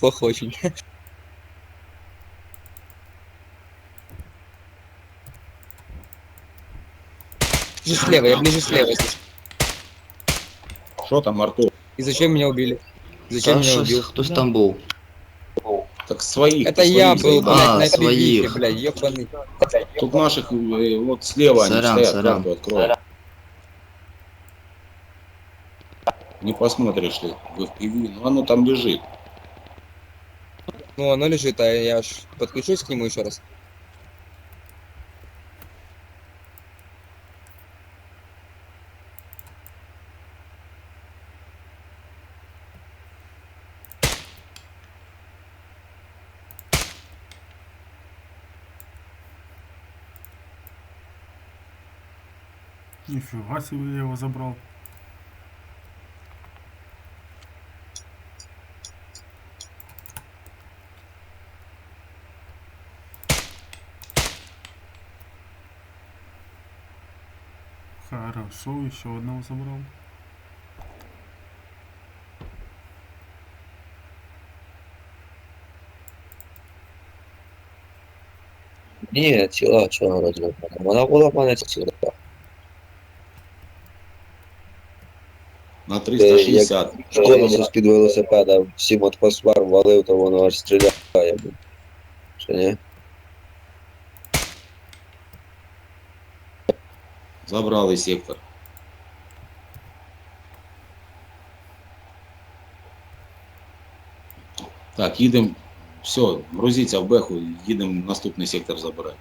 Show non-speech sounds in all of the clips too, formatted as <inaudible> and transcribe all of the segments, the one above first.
Плохо очень. Ближе слева, я ближе слева здесь. Що там, Артур? И зачем меня убили? Зачем меня убил? хтось там був. Так своих. Это я был, блядь, А, на этой своих. вихе, блядь, ебаный. Тут наших э, вот слева они Сорян, стоят, сорян. карту открой. Не посмотришь ли в FPV, ну оно там лежит. Ну, оно лежит, а я ж подключусь к нему еще раз. Нифига себе я его забрал. Хорошо, еще одного забрал. Ні, ціла чого розробляна. Вона була в мене ціла. На 360. Колесо з-під велосипеда всім от посвар валив, то воно аж стріляє. Чи ні? Забрали сектор. Так, їдемо. Все, грузіться в беху, їдемо наступний сектор забирати.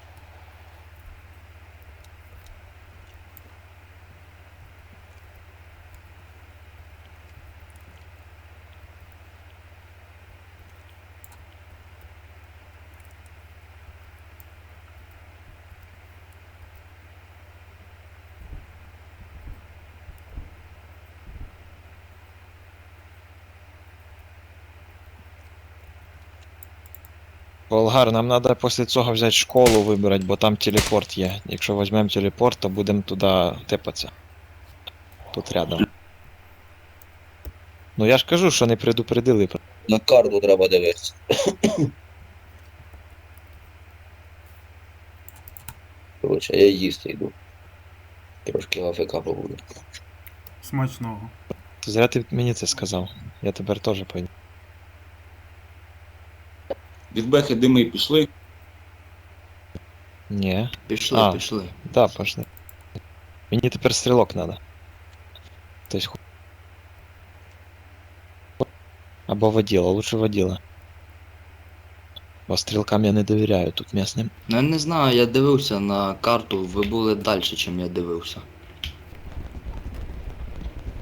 Волгар, нам треба після цього взяти школу вибрати, бо там телепорт є. Якщо візьмемо телепорт, то будемо туди тепатися. Тут рядом. Ну я ж кажу, що не предупредили. На карту треба дивитися. Короче, я їсти йду. Трошки АФК побуду. Смачного. Зря ти мені це сказав. Я тепер теж пойду. Від бехи дими пішли. Ні. Пішли, А. пішли. Да, пошли. Мені тепер стрілок треба. Тобто ху... Або воділа, лучше воділа. Бо стрілкам я не довіряю тут місним. Ну я не знаю, я дивився на карту, ви були далі, чим я дивився.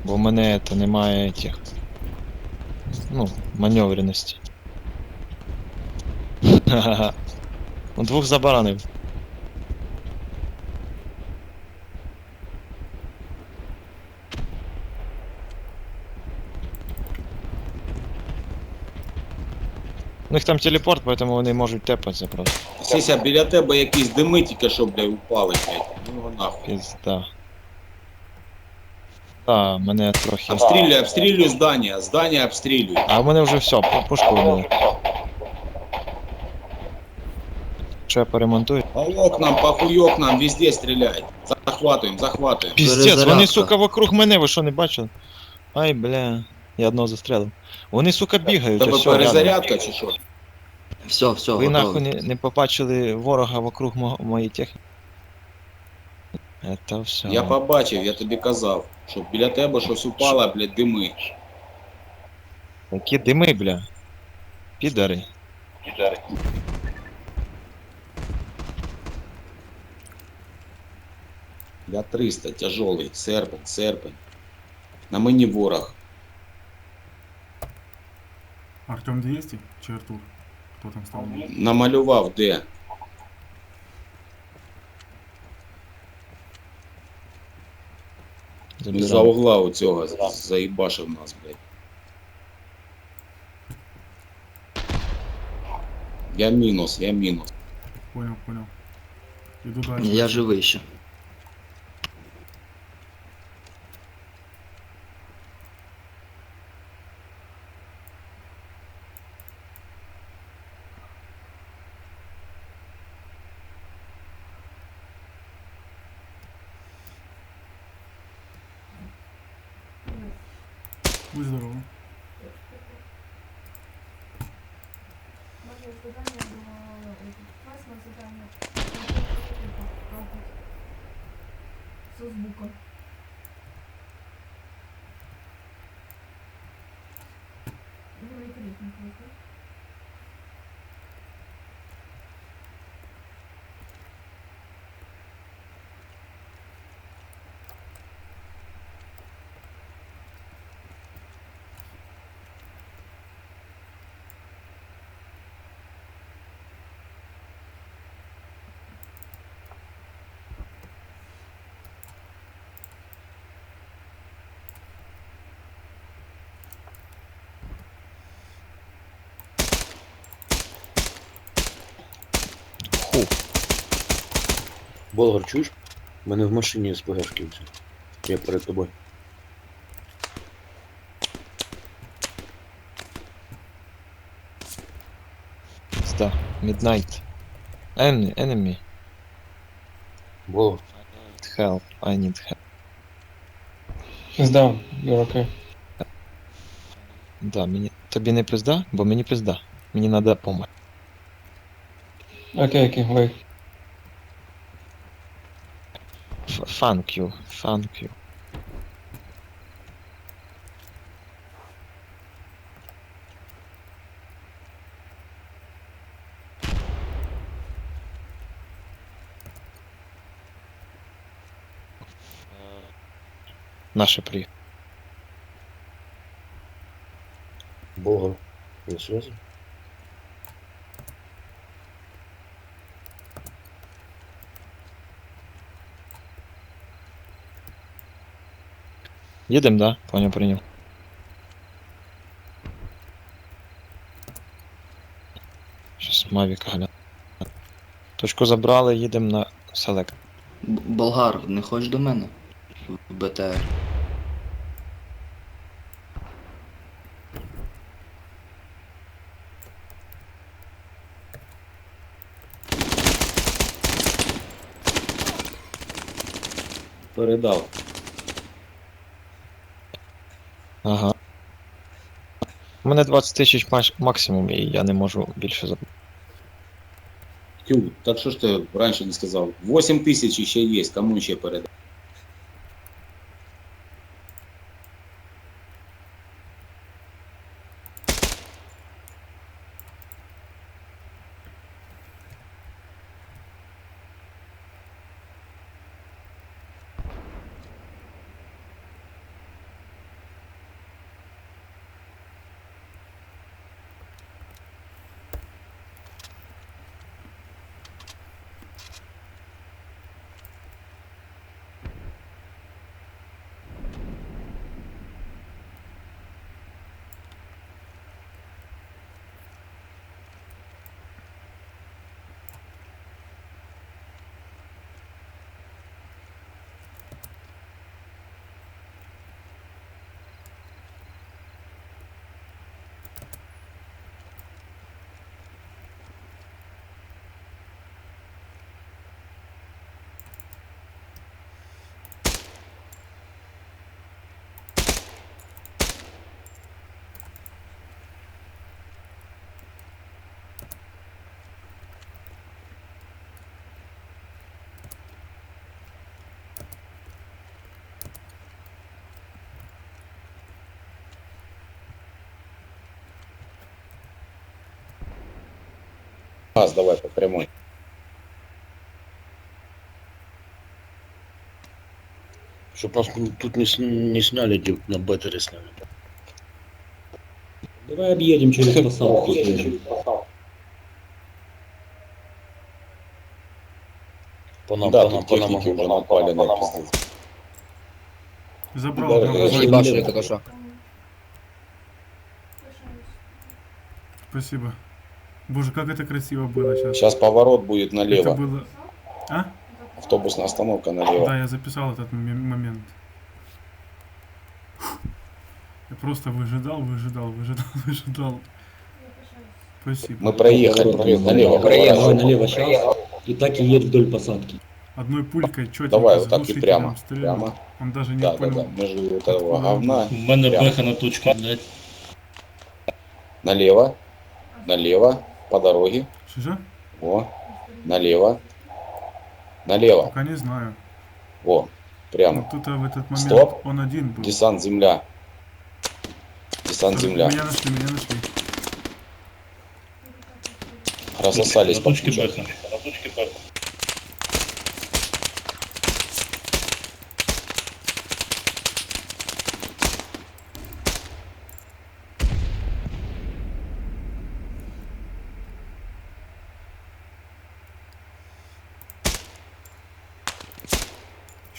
Бо в мене то немає тих. Ну, маневреності. <laughs> Ха-ха-ха. Ну, двох забаранив. У них там телепорт, поэтому вони можуть тепатися просто. Сіся, біля тебе якісь дими тільки що, блядь, упали, блядь. Ну його нахуй. Пізда. Та, мене трохи. Обстрілюй, обстрілюй здання, здання обстрілюй. А в мене вже все, пу- пушку вбили. Що я поремонтую? По окнам, по хуёкнам, везде стреляй. Захватываем, захватываем. Піздець, вони, Перезарядка. сука, вокруг мене, ви що не бачили? Ай, бля, я одного застрелив. Вони, сука, бігають, Тебе ось рядом. перезарядка чи що? Все, все, Ви нахуй готові. не, не побачили ворога вокруг мо- моєї техніки. Это все. Я побачив, я тобі казав, що біля тебе щось упало, блядь, дими. Які дими, бля. Підари. Я 300, тяжелый, серпень, серпень. На мені ворог. Артем 200? Чи Артур? Хто там став? Намалював де? За угла у цього заїбашив нас, блядь. Я мінус, я мінус. Понял, понял. Іду далі. Я живий ще. Будь здоров. Може задання до класного задання з звуком. Великий ритм просто. Болгар, чуєш? У мене в машині СПГшки всі. Я перед тобою. Пизда. Midnight. Enemy, enemy. Болгар. Help, I need help. Пизда, you're okay. Да, мені... Тобі не пизда? Бо мені пизда. Мені надо помощь. Окей, окей, wait. Thank you, thank you. Наше при. Болгар. На связи? Їдем, да? Понял, прийняв. Щас Мавіка гля. Точку забрали, їдемо на селект. Болгар, не хочеш до мене? В БТР. Передав. Ага. У мене 20 тисяч максимум, і я не можу більше заплатити. Тю, так що ж ти раніше не сказав? 8 тисяч ще є, кому ще передав? Газ давай по прямой. Щоб нас тут не, с- не сняли, ді- на бетері сняли. Давай объедем через посадку. По нам, да, по нам, тут по нам. техники уже напали на пиздец. Забрал, Да, прям я возле. Ебашили только что. Спасибо. Боже, как это красиво было сейчас. Сейчас поворот будет Это налево. было... А? Автобусная остановка налево. Да, я записал этот момент. Я просто выжидал, выжидал, выжидал, <laughs> выжидал. Спасибо. Мы проехали, проехали налево. Проехали. Налево сейчас. И так и едь вдоль посадки. Одной пулькой четенько Давай вот так и прямо. Прямо. Он даже не Да, да, понял. да. Между этого говна. У на точку, блядь. Налево. Налево. По дороге. Что? Во. Налево. Налево. Пока не знаю. Во. Прямо. Вот тут а, в этот момент Стоп. он один был. Десант земля. Десант земля. Меня нашли, меня нашли. Рассосались на по точке. На точке.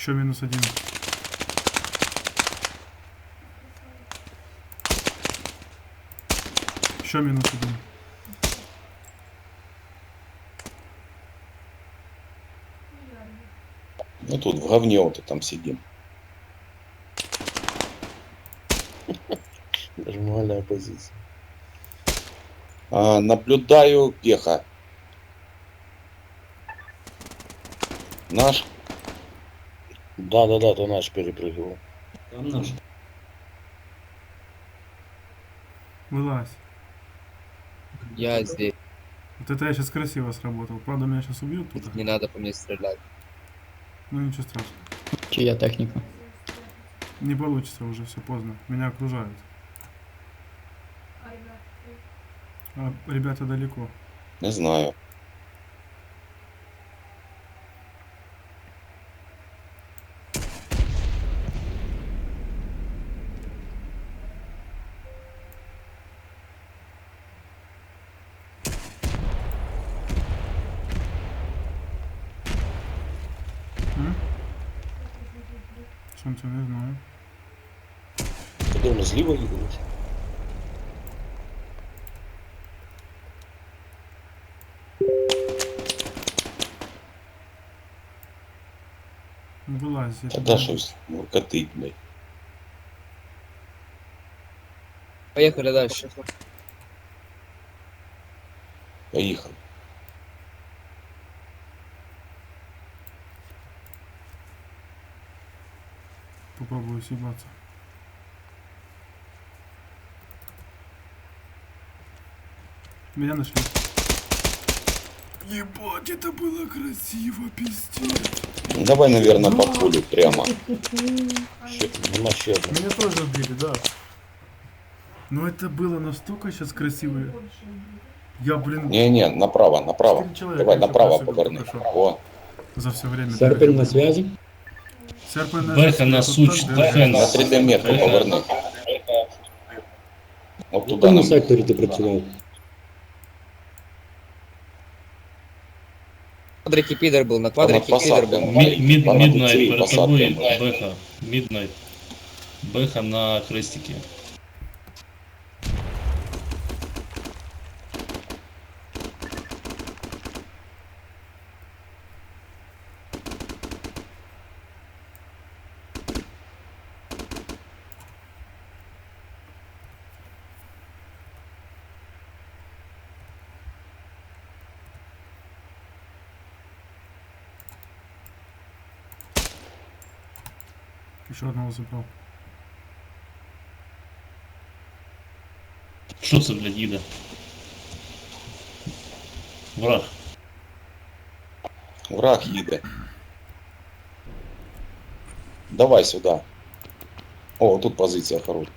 Еще минус один. Еще минус один. Ну тут в говне вот и там сидим. <laughs> Нормальная позиция. А, наблюдаю Геха. Наш. Да, да, да, то наш перепрыгивал. Там наш. Вылазь. Я здесь. Вот это я сейчас красиво сработал. Правда, меня сейчас убьют тут. Не надо по мне стрелять. Ну ничего страшного. Чия техніка? Не получится уже, все поздно. Меня окружают. А, ребят, А ребята далеко. Не знаю. Солнце не знаю. Куди вони зліва їдуть? Вылазь. я Тогда тебе- щось муркотить, блядь. Поехали дальше. Поехали. Съебаться. Меня нашли. Ебать, это было красиво, пиздец. Ну, Давай, наверное, по пулю прямо. Одного. Меня тоже убили, да. Но это было настолько сейчас красиво. Я, блин, Не-не, направо, направо. Четыре человека Давай еще направо просили поверни. только что. О, за все время... Серпень на связі? Серпень на Беха на тут суч, так беха держит. на 3D метку поверни. От В туди якому нам. секторі ти працював? Квадрики пидор был, на квадрике Там пидор посадка. был. Мід, мід, Там міднайт цієї переформує посадки. беха. Міднайт. Беха на хрестики. Еще одного забрал. Що це, блядь, їде? Враг. Враг їде. Давай сюди. О, тут позиція хороша.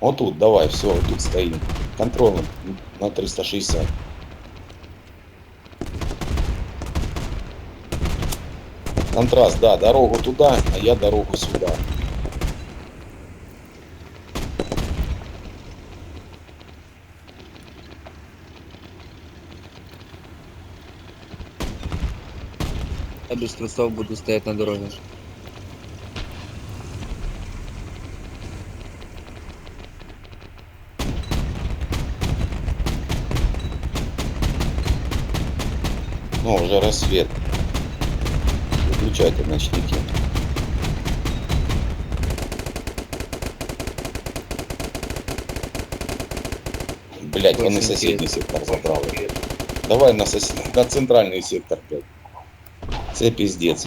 Отут, давай, все, тут стоїмо. Контролем на 360. Контраст, да, дорогу туда, а я дорогу сюда. Я без трусов буду стоять на дороге. Ну, уже рассвет Выключайте ночники. Блять, вони Очень сусідній сектор забрали. Давай на, сос... на центральний сектор, блядь. Це піздець.